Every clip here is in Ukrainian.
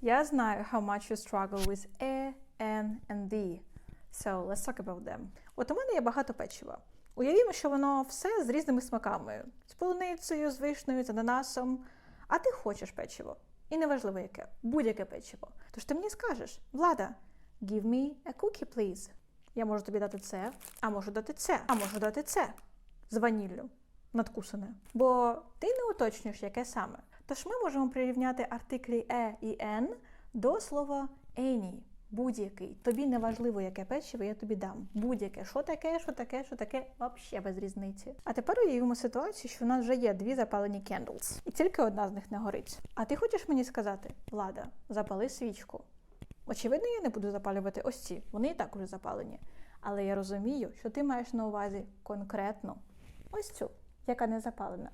Я знаю how much you struggle with A, N and D. So let's talk about them. От у мене є багато печива. Уявімо, що воно все з різними смаками: з полуницею, з вишнею, з ананасом. А ти хочеш печиво. І неважливо яке, будь-яке печиво. Тож ти мені скажеш, влада, give me a cookie, please. Я можу тобі дати це, а можу дати це, а можу дати це з ваніллю надкусане. Бо ти не уточнюєш, яке саме. Тож ми можемо прирівняти артиклі е і н до слова any. Будь-який. Тобі не важливо, яке печиво я тобі дам. Будь-яке. Що таке, що таке, що таке, взагалі без різниці. А тепер уявимо ситуацію, що в нас вже є дві запалені candles, і тільки одна з них не горить. А ти хочеш мені сказати, Влада, запали свічку. Очевидно, я не буду запалювати ось ці, вони і так уже запалені. Але я розумію, що ти маєш на увазі конкретно ось цю, яка не запалена.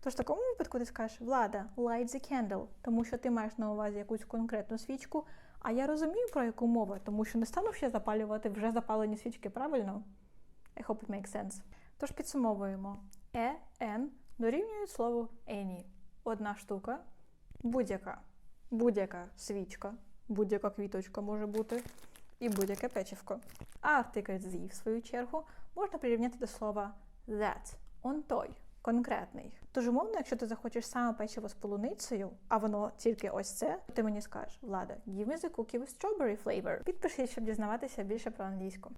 Тож в такому випадку ти скажеш Влада, light the candle, тому що ти маєш на увазі якусь конкретну свічку, а я розумію, про яку мова, тому що не стану ще запалювати вже запалені свічки, правильно? I hope it makes sense. Тож підсумовуємо: E, N дорівнюють слову any. Одна штука, будь-яка, будь-яка свічка, будь-яка квіточка може бути, і будь-яке печивко. А артикль «the», в свою чергу, можна прирівняти до слова that, он той, конкретний. Тож, умовно, якщо ти захочеш саме печиво з полуницею, а воно тільки ось це, ти мені скажеш, Влада, give me the cookie with strawberry flavor. Підпишись, щоб дізнаватися більше про англійську.